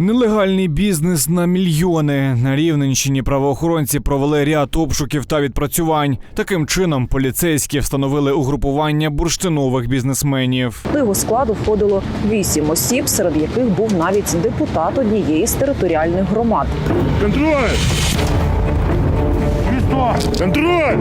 Нелегальний бізнес на мільйони на Рівненщині правоохоронці провели ряд обшуків та відпрацювань. Таким чином поліцейські встановили угрупування бурштинових бізнесменів. До його складу входило вісім осіб, серед яких був навіть депутат однієї з територіальних громад. Контроль! Контроль!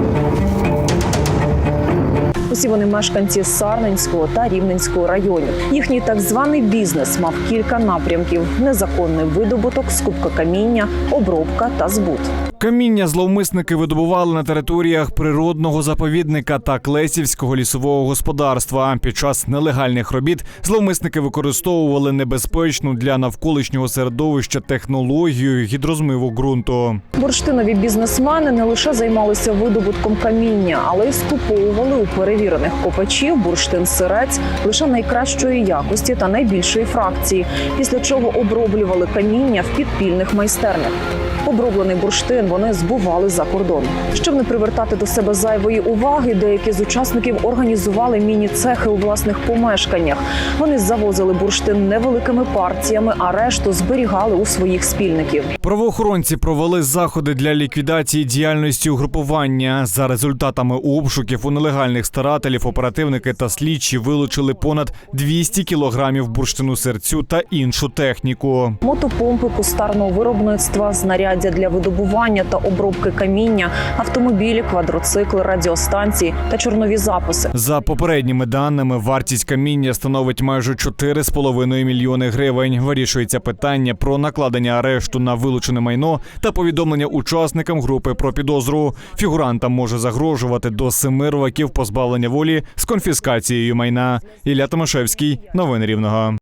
Усі вони мешканці Сарненського та Рівненського районів. Їхній так званий бізнес мав кілька напрямків: незаконний видобуток, скупка каміння, обробка та збут. Каміння зловмисники видобували на територіях природного заповідника та Клесівського лісового господарства. Під час нелегальних робіт зловмисники використовували небезпечну для навколишнього середовища технологію гідрозмиву ґрунту. Бурштинові бізнесмени не лише займалися видобутком каміння, але й скуповували у перевірених копачів бурштин сирець лише найкращої якості та найбільшої фракції, після чого оброблювали каміння в підпільних майстернях. Оброблений бурштин вони збували за кордон. Щоб не привертати до себе зайвої уваги, деякі з учасників організували міні-цехи у власних помешканнях. Вони завозили бурштин невеликими партіями, а решту зберігали у своїх спільників. Правоохоронці провели заходи для ліквідації діяльності угрупування. За результатами обшуків у нелегальних старателів оперативники та слідчі вилучили понад 200 кілограмів бурштину серцю та іншу техніку. Мотопомпи кустарного виробництва, знаряддя для видобування та обробки каміння, автомобілі, квадроцикли, радіостанції та чорнові записи. За попередніми даними, вартість каміння становить майже 4,5 мільйони гривень. Вирішується питання про накладення арешту на вилучене майно та повідомлення учасникам групи про підозру. Фігурантам може загрожувати до семи років позбавлення волі з конфіскацією майна. Ілля Томашевський, новини Рівного.